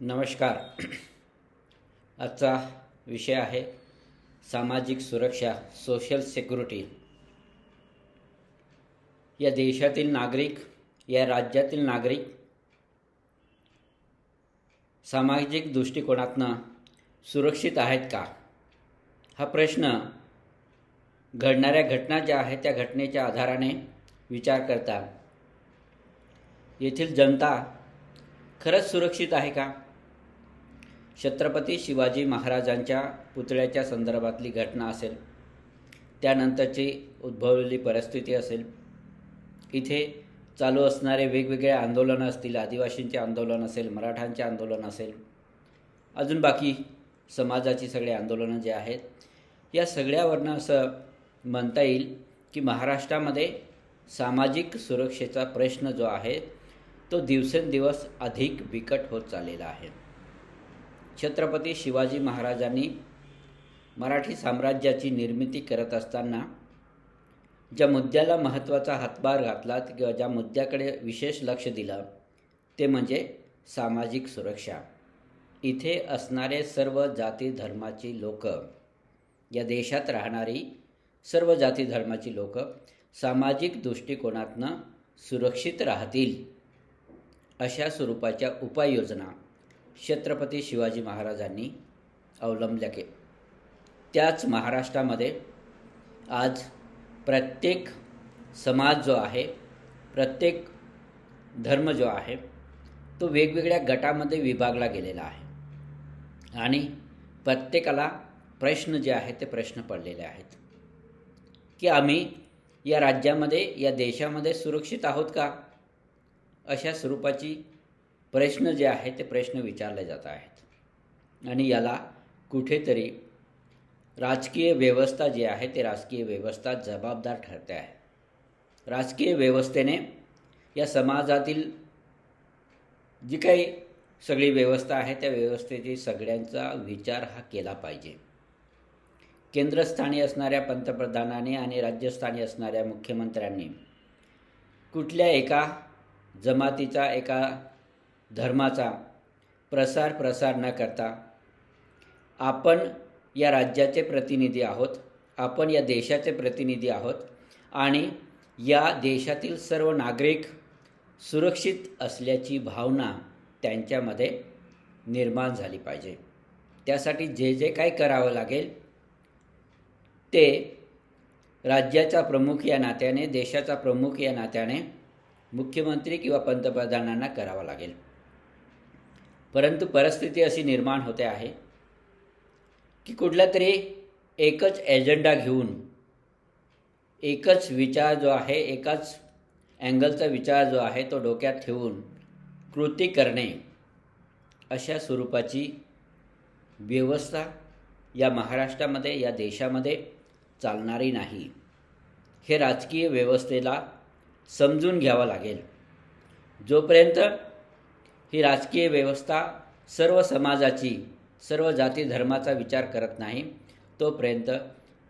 नमस्कार. आजचा विषय आहे सामाजिक सुरक्षा सोशल सिक्युरिटी या देशातील नागरिक या राज्यातील नागरिक सामाजिक दृष्टिकोनातनं सुरक्षित आहेत का? हा प्रश्न घडणाऱ्या घटना ज्या आहेत त्या घटनेच्या आधाराने विचार करता. येथील जनता खरंच सुरक्षित आहे का? छत्रपती शिवाजी महाराजांच्या पुतळ्याच्या संदर्भातली घटना असेल त्यानंतरची उद्भवलेली परिस्थिती असेल. इथे चालू असणारे वेगवेगळे आंदोलनं असतील आदिवासींचे आंदोलन असेल मराठांचे आंदोलन असेल अजून बाकी समाजाची सगळे आंदोलनं जे आहेत या सगळ्यावरनं असं म्हणता येईल की महाराष्ट्रामध्ये सामाजिक सुरक्षेचा प्रश्न जो आहे तो दिवसेंदिवस अधिक बिकट होत चाललेला आहे. छत्रपती शिवाजी महाराजांनी मराठी साम्राज्याची निर्मिती करत असताना ज्या मुद्द्याला महत्त्वाचा हातभार घातला किंवा ज्या मुद्द्याकडे विशेष लक्ष दिलं ते म्हणजे सामाजिक सुरक्षा. इथे असणारे सर्व जाती धर्माची लोक या देशात राहणारी सर्व जाती धर्माची लोक सामाजिक दृष्टिकोनातनं सुरक्षित राहतील अशा स्वरूपाच्या उपाययोजना छत्रपती शिवाजी महाराजांनी अवलंबल्या के त्याच महाराष्ट्रामध्ये आज प्रत्येक समाज जो आहे प्रत्येक धर्म जो आहे तो वेगवेगळ्या गटामध्ये विभागला गेलेला आहे. आणि प्रत्येकाला प्रश्न जे आहेत ते प्रश्न पडलेले आहेत. की आम्ही या राज्यामध्ये या देशामध्ये सुरक्षित आहोत का? अशा स्वरूपाची प्रश्न जे आहेत ते प्रश्न विचारले जात आहेत. आणि याला कुठेतरी राजकीय व्यवस्था जी आहे ते राजकीय व्यवस्था जबाबदार ठरते आहे. राजकीय व्यवस्थेने या समाजातील जी काही सगळी व्यवस्था आहे त्या व्यवस्थेची सगळ्यांचा विचार हा केला पाहिजे. केंद्रस्थानी असणाऱ्या पंतप्रधानांनी आणि राज्यस्थानी असणाऱ्या मुख्यमंत्र्यांनी कुठल्या एका जमातीचा एका धर्माचा प्रसार प्रसार न करता आपण या राज्याचे प्रतिनिधी आहोत आपण या देशाचे प्रतिनिधी आहोत आणि या देशातील सर्व नागरिक सुरक्षित असल्याची भावना त्यांच्यामध्ये निर्माण झाली पाहिजे. त्यासाठी जे जे काही करावं लागेल ते राज्याचा प्रमुख या नात्याने देशाचा प्रमुख या नात्याने मुख्यमंत्री किंवा पंतप्रधानांना करावं लागेल. परंतु परिस्थिती अशी निर्माण होते आहे की कुठला तरी एकच एजंडा घेऊन एकच विचार जो आहे एकाच अँगलचा विचार जो आहे तो डोक्यात ठेवून कृती करणे अशा स्वरूपाची व्यवस्था या महाराष्ट्रामध्ये या देशामध्ये चालणारी नाही. हे राजकीय व्यवस्थेला समजून घ्यावं लागेल. जोपर्यंत ही राजकीय व्यवस्था सर्व समाजाची सर्व जाती धर्माचा विचार करत नाही तोपर्यंत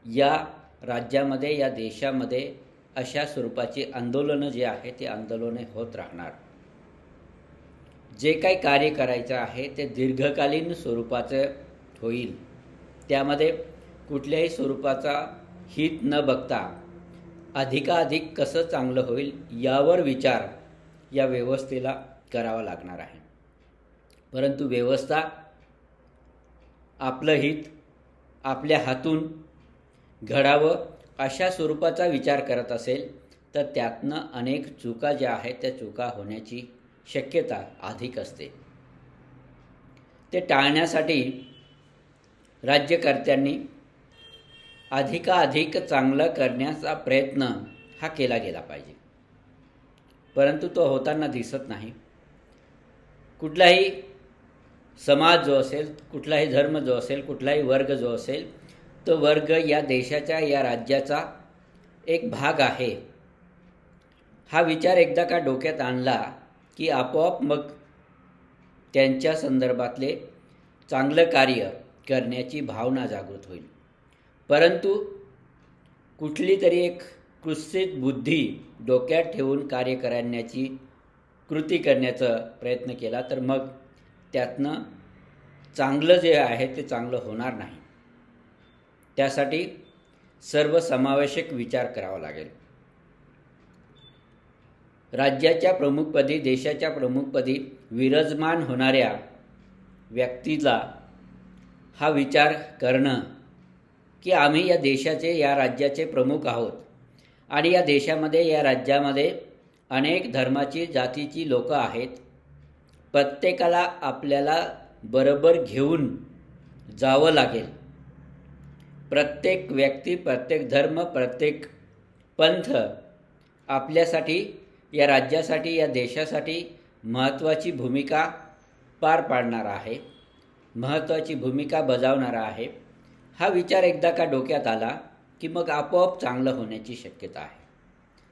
या राज्यामध्ये या देशामध्ये अशा स्वरूपाची आंदोलनं जे आहे ती आंदोलने होत राहणार. जे काही कार्य करायचं आहे ते दीर्घकालीन स्वरूपाचं होईल. त्यामध्ये कुठल्याही स्वरूपाचा हित न बघता अधिकाधिक कसं चांगलं होईल यावर विचार या व्यवस्थेला करावा लागणार आहे. परंतु व्यवस्था आपलं हित आपल्या हातून घडावं अशा स्वरूपाचा विचार करत असेल तर त्यातनं अनेक चुका ज्या आहेत त्या चुका होण्याची शक्यता अधिक असते. ते टाळण्यासाठी राज्यकर्त्यांनी अधिकाधिक चांगलं करण्याचा प्रयत्न हा केला गेला पाहिजे. परंतु तो होताना दिसत नाही. कुठलाही समाज जो असेल कुठलाही धर्म जो असेल कुठलाही वर्ग जो असेल तो वर्ग या देशाच्या या राज्याचा एक भाग आहे. हा विचार एकदा का डोक्यात आणला की आपोआप मग त्यांच्या संदर्भातले चांगलं कार्य करण्याची भावना जागृत होईल. परंतु कुठली तरी एक कुत्सित बुद्धी डोक्यात ठेवून कार्य करण्याची कृती करण्याचा प्रयत्न केला तर मग त्यातनं चांगलं जे आहे ते चांगलं होणार नाही. त्यासाठी सर्वसमावेशक विचार करावा लागेल. राज्याच्या प्रमुखपदी देशाच्या प्रमुखपदी विराजमान होणाऱ्या व्यक्तीला हा विचार करणं की आम्ही या देशाचे या राज्याचे प्रमुख आहोत आणि या देशामध्ये या राज्यामध्ये अनेक धर्माची जातीची लोकं आहेत. प्रत्येकाला आपल्याला बरोबर घेऊन जावं लागेल. प्रत्येक व्यक्ती प्रत्येक धर्म प्रत्येक पंथ आपल्यासाठी या राज्यासाठी या देशासाठी महत्त्वाची भूमिका पार पाडणारा आहे. महत्त्वाची भूमिका बजावणारा आहे. हा विचार एकदा का डोक्यात आला की मग आपोआप चांगलं होण्याची शक्यता आहे.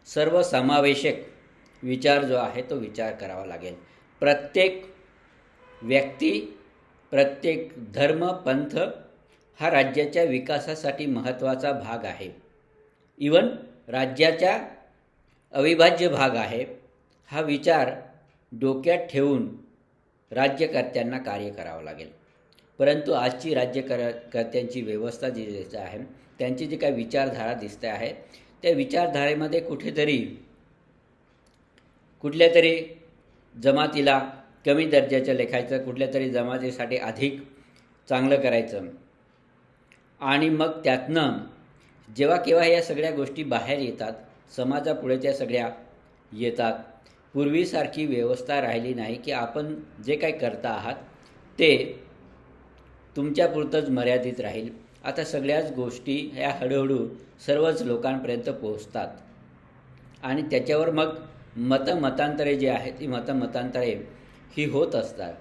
सर्वसमावेशक विचार जो आहे तो विचार करावा लागेल. प्रत्येक व्यक्ती प्रत्येक धर्म पंथ हा राज्याच्या विकासासाठी महत्त्वाचा भाग आहे. इवन राज्याच्या अविभाज्य भाग आहे हा विचार डोक्यात ठेवून राज्यकर्त्यांना कार्य करावं लागेल. परंतु आजची राज्यकर्त्यांची व्यवस्था जी दिसते आहे त्यांची जी काही विचारधारा दिसते आहे त्या विचारधारेमध्ये कुठेतरी कुठल्या तरी जमातीला कमी दर्जाचं लेखायचं कुठल्या तरी जमातीसाठी अधिक चांगलं करायचं. आणि मग त्यातनं जेव्हा केव्हा या सगळ्या गोष्टी बाहेर येतात समाजापुढे त्या सगळ्या येतात पूर्वीसारखी व्यवस्था राहिली नाही की आपण जे काही करता आहात ते तुमच्यापुरतंच मर्यादित राहील. आता सगळ्याच गोष्टी ह्या हळूहळू सर्वच लोकांपर्यंत पोहोचतात. आणि त्याच्यावर मग मतमतांतरे जी आहेत ती मतमतांतरे ही होत असतात.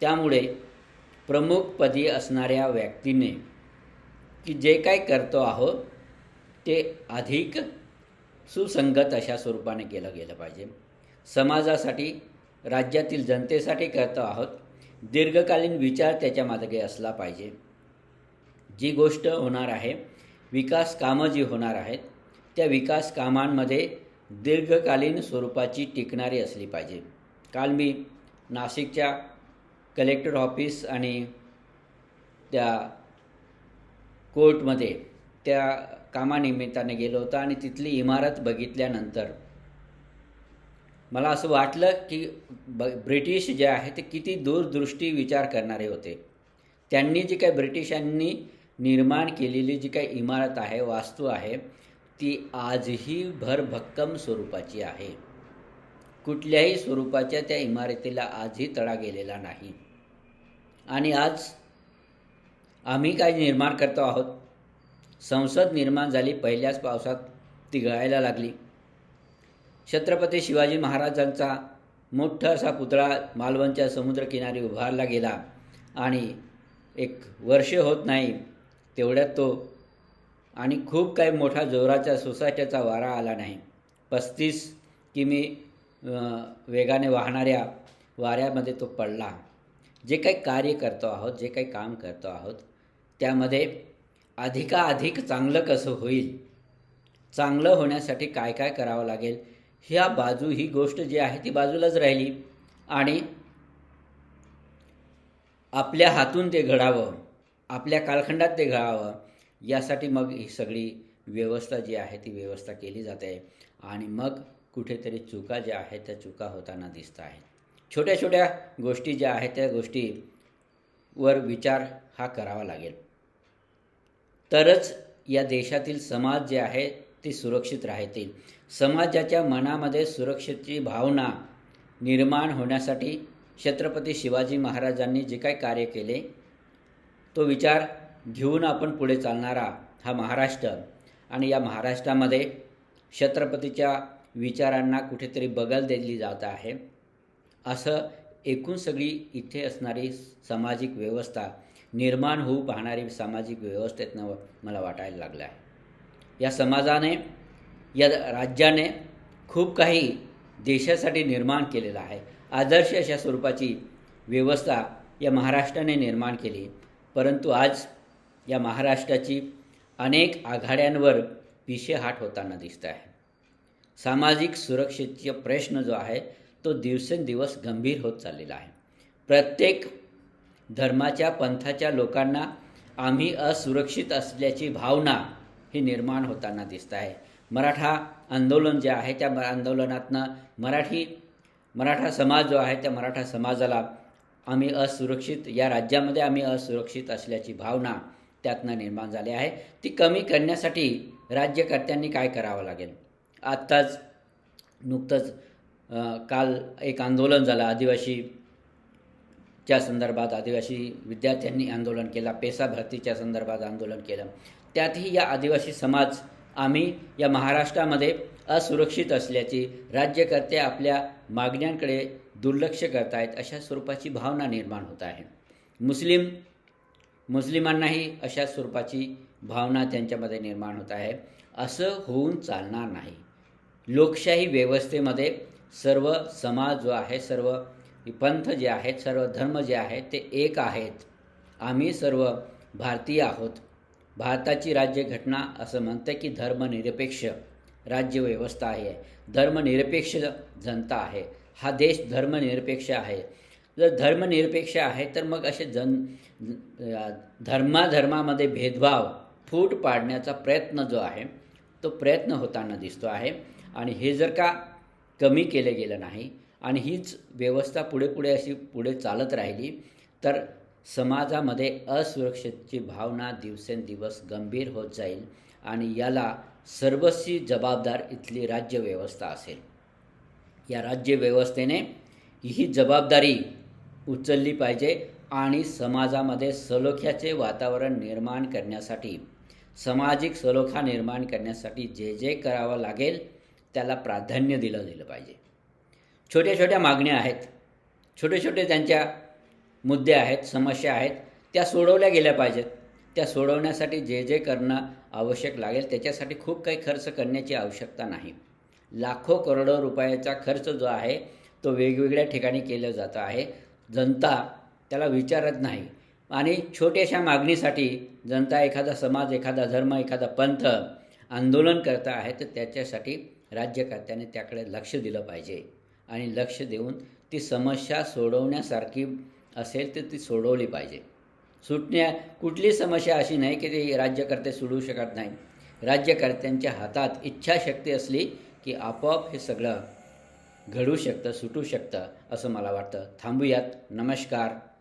त्यामुळे प्रमुखपदी असणाऱ्या व्यक्तीने की जे काय करतो आहोत ते अधिक सुसंगत अशा स्वरूपाने केलं गेलं पाहिजे. समाजासाठी राज्यातील जनतेसाठी करतो आहोत दीर्घकालीन विचार त्याच्यामागे असला पाहिजे. जी गोष्ट होणार आहे विकास कामं जी होणार आहेत त्या विकास कामांमध्ये दीर्घकालीन स्वरूपाची टिकणारी असली पाहिजे. काल मी नाशिकच्या कलेक्टर ऑफिस आणि त्या कोर्टमध्ये त्या कामानिमित्ताने गेलो होतो आणि तिथली इमारत बघितल्यानंतर मला असं वाटलं की ब ब्रिटिश जे आहे ते किती दूरदृष्टी विचार करणारे होते. त्यांनी जी काही ब्रिटिशांनी निर्माण केलेली जी काही इमारत आहे वास्तू आहे ती आजही भरभक्कम स्वरूपाची आहे. कुठल्याही स्वरूपाच्या त्या इमारतीला आजही तडा गेलेला नाही. आणि आज आम्ही काय निर्माण करतो आहोत? संसद निर्माण झाली पहिल्याच पावसात ती गळायला लागली. छत्रपती शिवाजी महाराजांचा मोठा असा पुतळा मालवणच्या समुद्रकिनारी उभारला गेला. आणि एक वर्ष होत नाही तेवढ्यात तो आणि खूप काही मोठा जोराच्या सोसायटीचा वारा आला नाही. पस्तीस किमी वेगाने वाहणाऱ्या वाऱ्यामध्ये तो पडला. जे काही कार्य करतो आहोत जे काही काम करतो आहोत त्यामध्ये अधिकाधिक चांगलं कसं होईल चांगलं होण्यासाठी काय काय करावं लागेल ह्या बाजू ही गोष्ट जी आहे ती बाजूलाच राहिली आणि आपल्या हातून ते घडावं आपल्या कालखंडात ते घडावं यासाठी मग ही सगळी व्यवस्था जी आहे ती व्यवस्था केली जाते. आणि मग कुठेतरी चुका ज्या आहेत त्या चुका होताना दिसत आहेत. छोट्या छोट्या गोष्टी ज्या आहेत त्या गोष्टीवर विचार हा करावा लागेल. तरच या देशातील समाज जे आहे ते सुरक्षित राहतील. समाजाच्या मनामध्ये सुरक्षेची भावना निर्माण होण्यासाठी छत्रपती शिवाजी महाराजांनी जे काही कार्य केले तो विचार घेऊन आपण पुढे चालणारा हा महाराष्ट्र आणि या महाराष्ट्रामध्ये छत्रपतीच्या विचारांना कुठेतरी बगल दिली जात आहे. असं एकूण सगळी इथे असणारी सामाजिक व्यवस्था निर्माण होऊ पाहणारी सामाजिक व्यवस्थेतनं मला वाटायला लागलं आहे या समाजाने या राज्याने खूप काही देशासाठी निर्माण केलेलं आहे. आदर्श अशा स्वरूपाची व्यवस्था या महाराष्ट्राने निर्माण केली. परंतु आज या महाराष्ट्राची अनेक आघाड्यांवर पिशेहाट होताना दिसत आहे. सामाजिक सुरक्षेचा प्रश्न जो आहे तो दिवसेंदिवस गंभीर होत चाललेला आहे. प्रत्येक धर्माच्या पंथाच्या लोकांना आम्ही असुरक्षित असल्याची भावना ही निर्माण होताना दिसत आहे. मराठा आंदोलन जे आहे त्या आंदोलनातनं मराठी मराठा समाज जो आहे त्या मराठा समाजाला आम्ही असुरक्षित या राज्यामध्ये आम्ही असुरक्षित असल्याची भावना त्यातनं निर्माण झाली आहे. ती कमी करण्यासाठी राज्यकर्त्यांनी काय करावं लागेल? आत्ताच नुकतंच काल एक आंदोलन झालं. आदिवासीच्या संदर्भात आदिवासी विद्यार्थ्यांनी आंदोलन केलं पेसा भरतीच्या संदर्भात आंदोलन केलं. त्यातही या आदिवासी समाज आम्ही या महाराष्ट्रामध्ये असुरक्षित असल्याची राज्यकर्ते आपल्या मागण्यांकडे दुर्लक्ष करतायत अशा स्वरूपाची भावना निर्माण होत आहे. मुस्लिम मुस्लिमांनाही अशा स्वरूपाची भावना त्यांच्यामध्ये निर्माण होत आहे. असं होऊन चालणार नाही. लोकशाही व्यवस्थेमध्ये सर्व समाज जो आहे सर्व पंथ जे आहेत सर्व धर्म जे आहेत ते एक आहेत. आम्ही सर्व भारतीय आहोत. भारताची राज्यघटना असं म्हणते की धर्मनिरपेक्ष राज्यव्यवस्था आहे. धर्मनिरपेक्ष जनता आहे. हा देश धर्मनिरपेक्ष आहे. जर धर्मनिरपेक्ष आहे तर मग असे जन धर्माधर्मामध्ये भेदभाव फूट पाडण्याचा प्रयत्न जो आहे तो प्रयत्न होताना दिसतो आहे. आणि हे जर का कमी केलं गेलं नाही आणि हीच व्यवस्था पुढे पुढे अशी पुढे चालत राहिली तर समाजामध्ये असुरक्षेची भावना दिवसेंदिवस गंभीर होत जाईल आणि याला सर्वस्वी जबाबदार इथली राज्यव्यवस्था असेल. या राज्यव्यवस्थेने ही जबाबदारी उचलली पाहिजे आणि समाजामध्ये सलोख्याचे वातावरण निर्माण करण्यासाठी सामाजिक सलोखा निर्माण करण्यासाठी जे जे करावं लागेल त्याला प्राधान्य दिलं दिलं पाहिजे. छोट्या छोट्या मागण्या आहेत. छोटे छोटे त्यांच्या मुद्दे आहेत समस्या आहेत त्या सोडवल्या गेल्या पाहिजेत. त्या सोडवण्यासाठी जे जे करणं आवश्यक लागेल त्याच्यासाठी खूप काही खर्च करण्याची आवश्यकता नाही. लाखो करोडो रुपयाचा खर्च जो आहे तो वेगवेगळ्या ठिकाणी केला जात आहे. जनता त्याला विचारत नाही. आणि छोट्याशा मागणीसाठी जनता एखादा समाज एखादा धर्म एखादा पंथ आंदोलन करता आहे तर त्याच्यासाठी राज्यकर्त्याने त्याकडे लक्ष दिलं पाहिजे. आणि लक्ष देऊन ती समस्या सोडवण्यासारखी असेल तर ती सोडवली पाहिजे. सुटण्या कुठली समस्या अशी नाही की ती राज्यकर्ते सोडवू शकत नाही राज्यकर्त्यांच्या हातात इच्छाशक्ती असली की आपोआप हे सगळं घडू शकतं सुटू शकतं असं मला वाटतं. थांबूयात. नमस्कार.